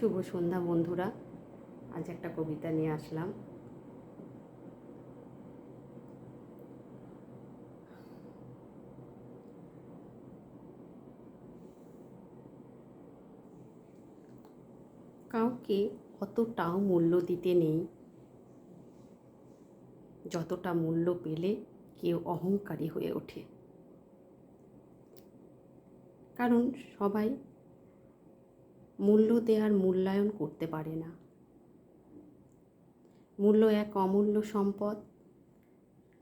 শুভ সন্ধ্যা বন্ধুরা। আজ একটা কবিতা নিয়ে আসলাম। কাউকে অতটাও মূল্য দিতে নেই। যতটা মূল্য পেলে কেউ অহংকারী হয়ে ওঠে। কারণ সবাই মূল্য দেওয়ার মূল্যায়ন করতে পারে না। মূল্য এক অমূল্য সম্পদ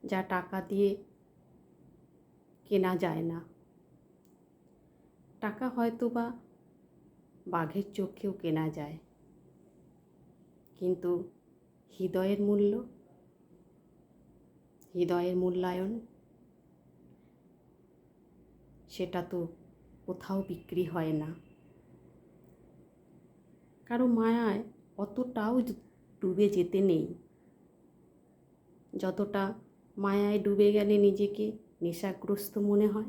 যা টাকা দিয়ে কেনা যায় না। টাকা হয়তো বা বাঘের চোখেও কেনা যায়, কিন্তু হৃদয়ের মূল্য, হৃদয়ের মূল্যায়ন, সেটা তো কোথাও বিক্রি হয় না। কারও মায়ায় অতটাও ডুবে যেতে নেই। যতটা মায়ায় ডুবে গেলে নিজেকে নেশাগ্রস্ত মনে হয়।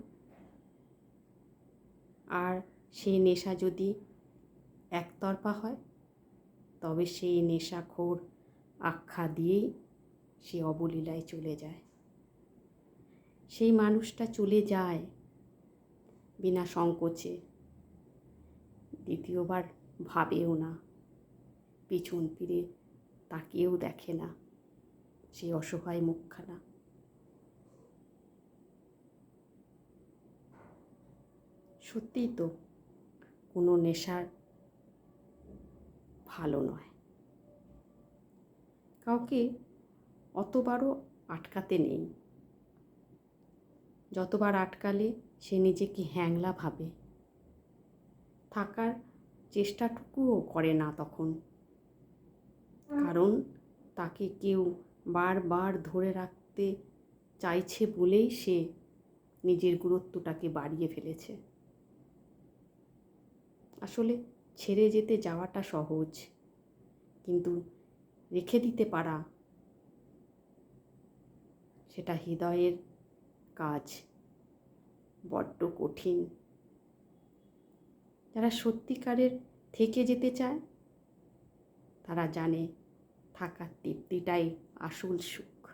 আর সেই নেশা যদি একতরফা হয়, তবে সেই নেশাখোর আখ্যা দিয়েই সে অবলীলায় চলে যায়। সেই মানুষটা চলে যায় বিনা সংকোচে। দ্বিতীয়বার ভাবেও না। পিছন ফিরে তাকিয়েও দেখে না। সেই অসহায় মুখখানা। সত্যিই তো কোনো নেশার ভালো নয়। কাউকে অতবারও আটকাতে নেই। যতবার আটকালে সে নিজেকে হ্যাংলা ভাবে। থাকার চেষ্টাটুকুও করে না তখন। কারণ তাকে কেউ বারবার ধরে রাখতে চাইছে বলেই সে নিজের গুরুত্বটাকে বাড়িয়ে ফেলেছে। আসলে ছেড়ে যেতে যাওয়াটা সহজ, কিন্তু রেখে দিতে পারা সেটা হৃদয়ের কাজ, বড্ড কঠিন। যারা সত্যিকারের থেকে যেতে চায়, তারা জানে থাকার তৃপ্তিটাই আসল সুখ।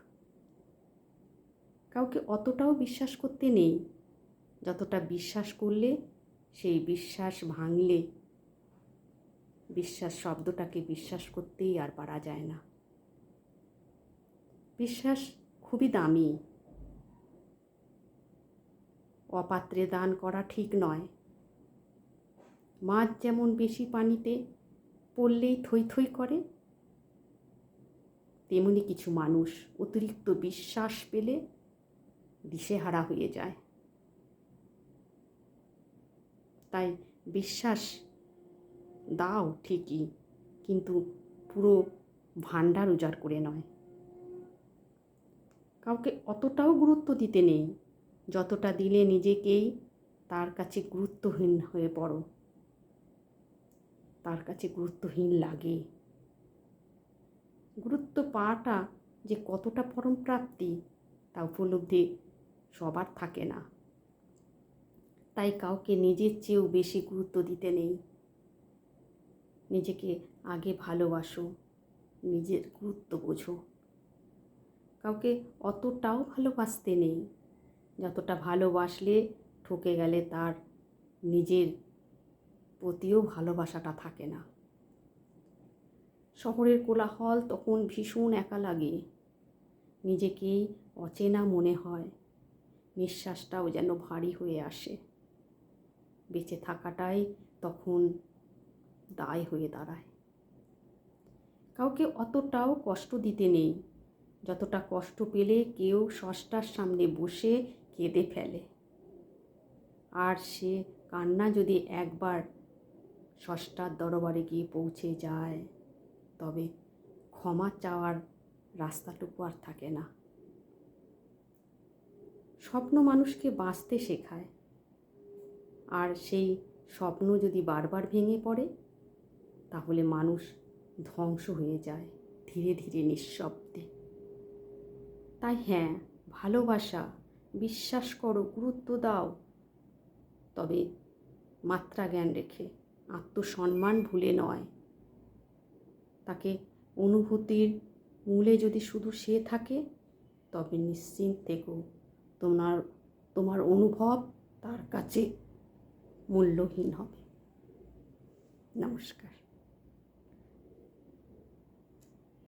কাউকে অতটাও বিশ্বাস করতে নেই, যতটা বিশ্বাস করলে সেই বিশ্বাস ভাঙলে বিশ্বাস শব্দটাকে বিশ্বাস করতেই আর পারা যায় না। বিশ্বাস খুবই দামি। অপাত্রে দান করা ঠিক নয়। মাছ যেমন বেশি পানিতে পড়লেই থই থই করে, তেমনি কিছু মানুষ অতিরিক্ত বিশ্বাস পেলে দিশেহারা হয়ে যায়। তাই বিশ্বাস দাও ঠিকই, কিন্তু পুরো ভাণ্ডার উজাড় করে নয়। কাউকে অতটাও গুরুত্ব দিতে নেই, যতটা দিলে নিজেকেই তার কাছে গুরুত্বহীন হয়ে পড়ো। তার কাছে গুরুত্বহীন লাগে। গুরুত্ব পাওয়াটা যে কতটা পরম প্রাপ্তি, তা উপলব্ধি সবার থাকে না। তাই কাউকে নিজের চেয়েও বেশি গুরুত্ব দিতে নেই। নিজেকে আগে ভালোবাসো, নিজের গুরুত্ব বোঝো। কাউকে অতটাও ভালোবাসতে নেই। যতটা ভালোবাসলে ঠকে গেলে তার নিজের প্রতিও ভালোবাসাটা থাকে না। শহরের কোলাহল তখন ভীষণ একা লাগে। নিজেকেই অচেনা মনে হয়। নিঃশ্বাসটাও যেন ভারী হয়ে আসে। বেঁচে থাকাটাই তখন দায় হয়ে দাঁড়ায়। কাউকে অতটাও কষ্ট দিতে নেই। যতটা কষ্ট পেলে কেউ ষষ্ঠার সামনে বসে কেঁদে ফেলে। আর সে কান্না যদি একবার ষষ্ঠার দরবারে গিয়ে পৌঁছে যায়। তবে ক্ষমা চাওয়ার রাস্তাটুকু আর থাকে না। স্বপ্ন মানুষকে বাঁচতে শেখায়। আর সেই স্বপ্ন যদি বারবার ভেঙে পড়ে, তাহলে মানুষ ধ্বংস হয়ে যায় ধীরে ধীরে নিঃশব্দে। তাই হ্যাঁ ভালোবাসা, বিশ্বাস করো, গুরুত্ব দাও। তবে মাত্রা জ্ঞান রেখে আত্মসম্মান ভুলে নয়। তাকে অনুভূতির মূলে যদি শুধু সে থাকে, তবে নিশ্চিন্ত থেকো তোমার তোমার অনুভব তার কাছে মূল্যহীন হবে। নমস্কার।